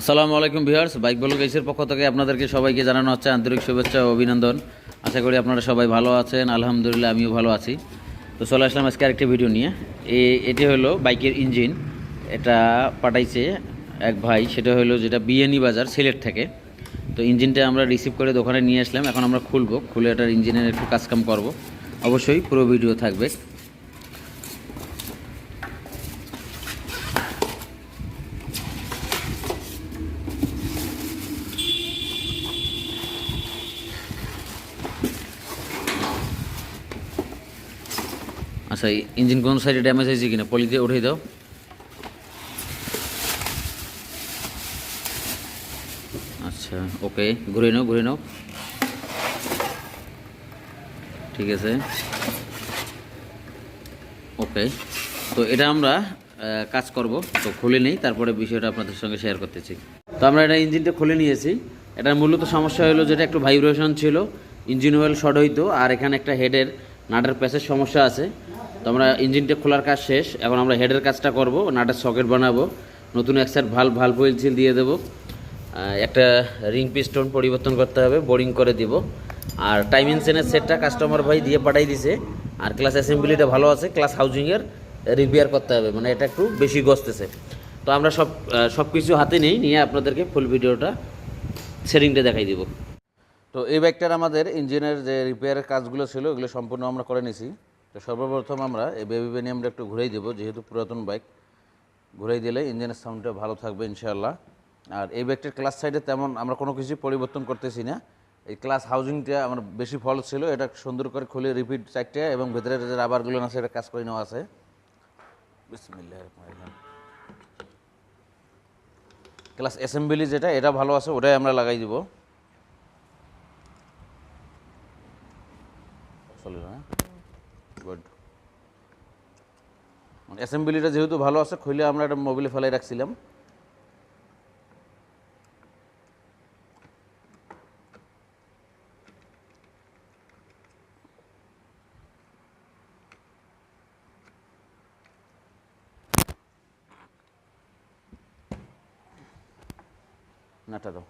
আসসালামু আলাইকুম viewers, bike বলো গেসের পক্ষ থেকে আপনাদেরকে সবাইকে জানানো হচ্ছে আন্তরিক শুভেচ্ছা ও অভিনন্দন। আশা করি আপনারা সবাই ভালো আছেন, আলহামদুলিল্লাহ আমিও ভালো আছি। তো চলে আসলাম আজকে আরেকটি ভিডিও নিয়ে। এটি হলো বাইকের ইঞ্জিন, এটা পাঠাইছে এক ভাই, সেটা হলো যেটা বিএনই বাজার, সিলেট থেকে। তো ইঞ্জিনটা আমরা রিসিভ করে দোকানে নিয়ে আসলাম, এখন আমরা খুলবো, খুলে এটার ইঞ্জিনের একটু কাজকাম করব। অবশ্যই পুরো ভিডিও থাকবে। আচ্ছা ইঞ্জিন কোন সাইডে ড্যামেজ হয়েছে কিনা? পলি দিয়ে উঠিয়ে দাও। আচ্ছা ওকে ঘুরে নাও ঘুরে নাও। ঠিক আছে। ওকে তো এটা আমরা কাজ করব। তো খুলে নেই, তারপরে বিষয়টা আপনাদের সঙ্গে শেয়ার করতেছি তো আমরা এটা ইঞ্জিনটা খুলে নিয়েছি। এটার মূলত সমস্যা হলো যেটা একটু ভাইব্রেশন ছিল, ইঞ্জিন অয়েল শর্ট হইতো, আর এখানে একটা হেডের নাটের প্যাচের সমস্যা আছে। তো আমরা ইঞ্জিনটা খোলার কাজ শেষ, এখন আমরা হেডের কাজটা করব নাটের সকেট বানাবো, নতুন এক সেট ভালো ভালো সিল দিয়ে দেবো একটা রিং পিস্টন পরিবর্তন করতে হবে বোরিং করে দিব, আর টাইম ইনসেনের সেটটা কাস্টমার ভাই দিয়ে পাঠাই দিছে, আর ক্লাস অ্যাসেম্বলিটা ভালো আছে ক্লাস হাউজিংয়ের রিপেয়ার করতে হবে মানে এটা একটু বেশি গসতেছে। তো আমরা সব সব কিছু হাতে নেই, নিয়ে আপনাদেরকে ফুল ভিডিওটা সেটিংটা দেখাই দিব। তো এই বাইকটার আমাদের ইঞ্জিনের যে রিপেয়ারের কাজগুলো ছিল, ওগুলো সম্পূর্ণ আমরা করে নিছি। তো সর্বপ্রথম আমরা এই বেবি বেনি আমরা একটু ঘুরেই দেবো, যেহেতু পুরাতন বাইক ঘুরেই দিলে ইঞ্জিনের সাউন্ডটা ভালো থাকবে ইনশাআল্লাহ। আর এই ব্যাগটির ক্লাস সাইডে তেমন আমরা কোনো কিছু পরিবর্তন করতেছি না। এই ক্লাস হাউজিংটা আমার বেশি ফল ছিল, এটা সুন্দর করে খুলে রিপিট চারটে এবং ভেতরে যে রাবারগুলো আছে, এটা কাজ করে নেওয়া আছে। ক্লাস অ্যাসেম্বলি যেটা, এটা ভালো আছে, ওটাই আমরা লাগাই দিব। চলে না গুড অ্যাসেম্বলিটা যেহেতু ভালো আছে খুলে আমরা একটা মোবিলে ফেলাই রাখছিলাম নাটা দাও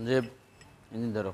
সঞ্জীব ইঞ্জিন ধরো।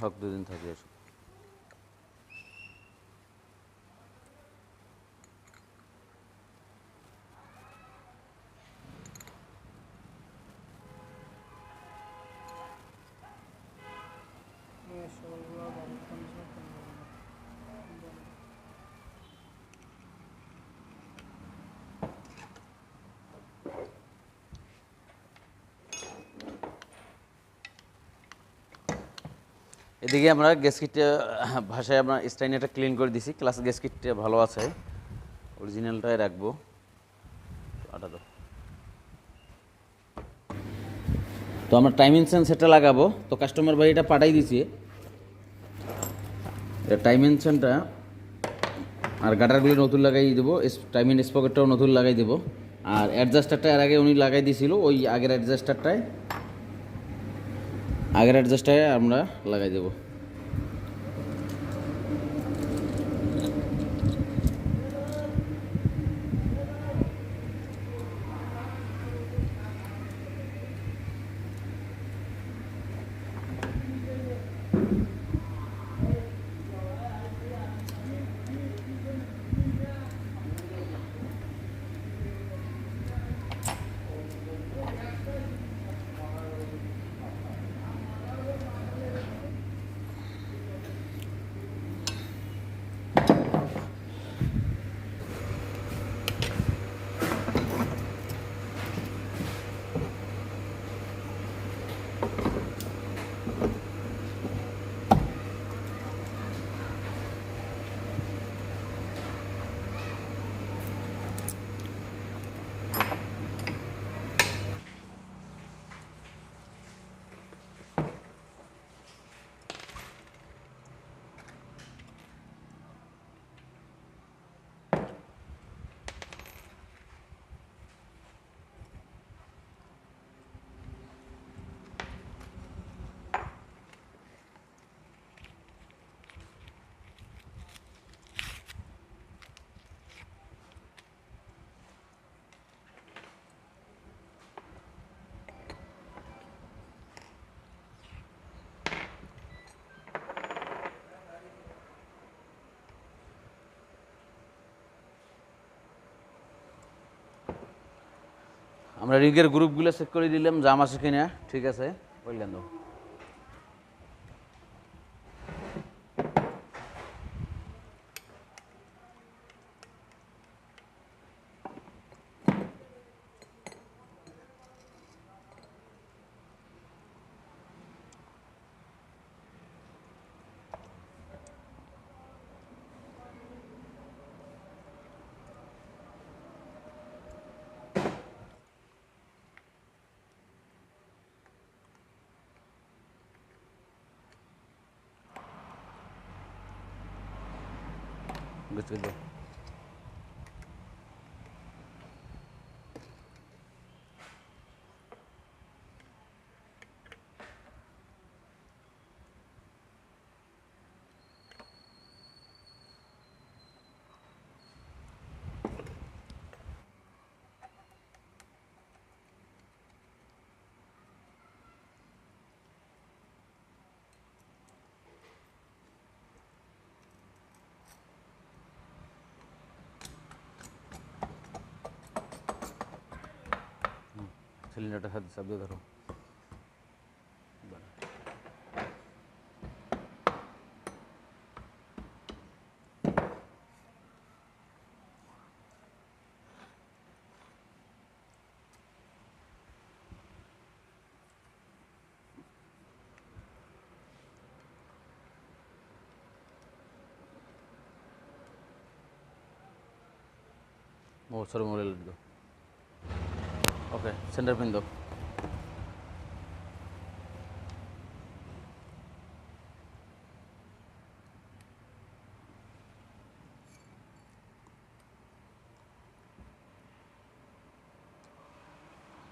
হক দুদিন থাকি এসো এদিকে আমরা গ্যাসকিটটা ভাষায় আমরা স্টাইনাটা ক্লিন করে দিছি। ক্লাস গ্যাসকিটটা ভালো আছে। অরিজিনালটাই রাখব। আটা দাও। তো আমরা টাইমিং সেন্স সেটা লাগাবো। তো কাস্টমার ভাই এটা পাঠাই দিছি টাইমিং সেন্সটা আর গাটারগুলো নতুন লাগাই দেবো। টাইমিং স্পকেটটাও নতুন লাগাই দেবো। আর অ্যাডজাস্টারটা এর আগে উনি লাগাই দিয়েছিল ওই আগের অ্যাডজাস্টারটায় আগের অ্যাডজাস্টারে আমরা লাগাই দেব। আমরা রিগের গ্রুপগুলো চেক করে দিলাম জাম আছে কিনা ঠিক আছে? বললেন তো। Good to go. হাতে চাপ দিয়ে ধরো ও সরি মোবাইল দাও ওকে সেন্টার পিন দাও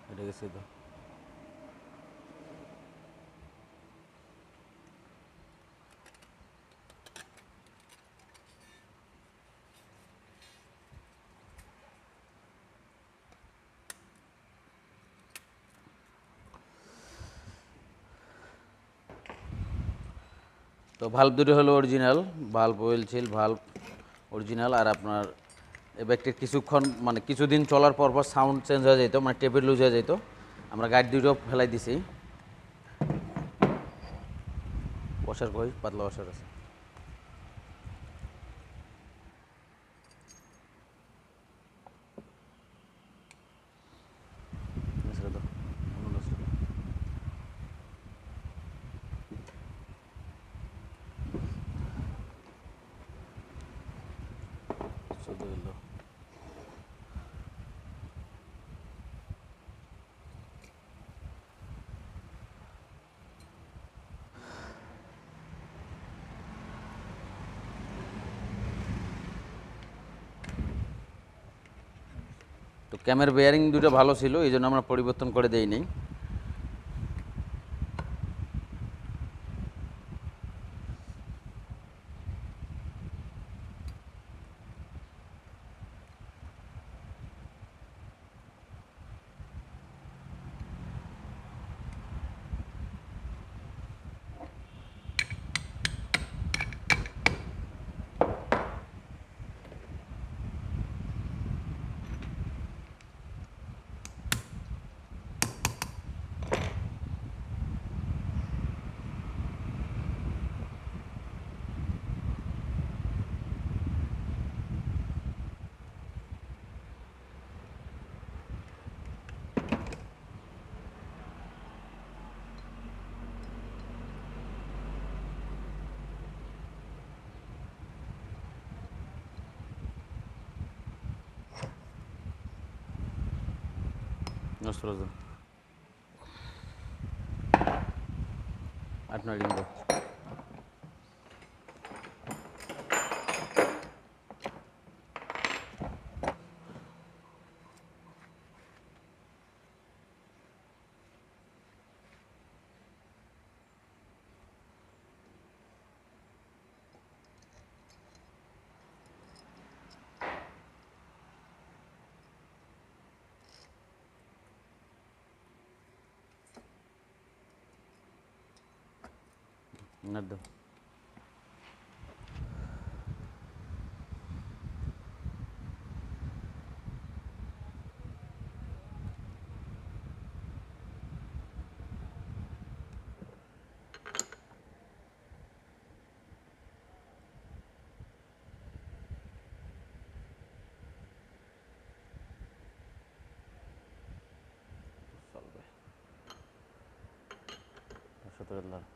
এটা গেছে তো তো ভাল্ব দুটো হলো অরিজিনাল ভাল্ব ওয়েল ছিল ভাল্ব অরিজিনাল আর আপনার ব্যাগটি কিছুক্ষণ মানে কিছুদিন চলার পর পর সাউন্ড চেঞ্জ হয়ে যেত মানে টেপের লুজ হয়ে যেত আমরা গাড়ি দুটো ফেলাই দিছি। ওয়াশার কই? পাতলা ওয়াশার আছে। ক্যামের বেয়ারিং দুটো ভালো ছিল এই জন্য আমরা পরিবর্তন করে দেই নাই নষ্ট করে দাও আট نقدم شاطر الله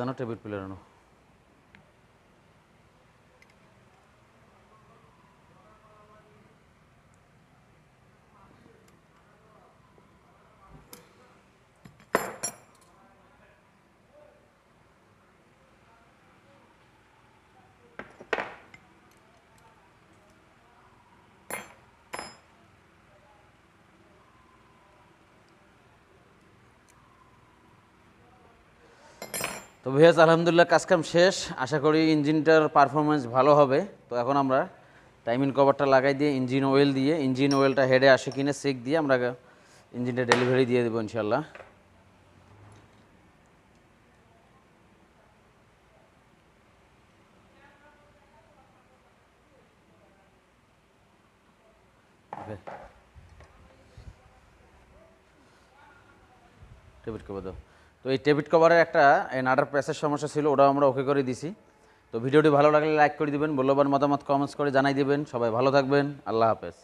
না দাও ভেতরে লাল তো ভিয়াস আলহামদুলিল্লাহ কাজকাম শেষ। আশা করি ইঞ্জিনটার পারফরমেন্স ভালো হবে। তো এখন আমরা টাইমিং কভারটা লাগাই দিয়ে ইঞ্জিন অয়েল দিয়ে ইঞ্জিন অয়েলটা হেডে আসে কিনে চেক দিয়ে আমরা ইঞ্জিনটা ডেলিভারি দিয়ে দেবো ইনশাল্লাহ. টেবিট কভার দাও। তো এই টেবিট কভারের একটা, এই নাটার প্রেসের সমস্যা ছিল, ওটাও আমরা ওকে করে দিছি। তো ভিডিওটি ভালো লাগলে লাইক করে দিবেন, মূল্যবান মতামত কমেন্টস করে জানাই দিবেন। সবাই ভালো থাকবেন, আল্লাহ হাফেজ।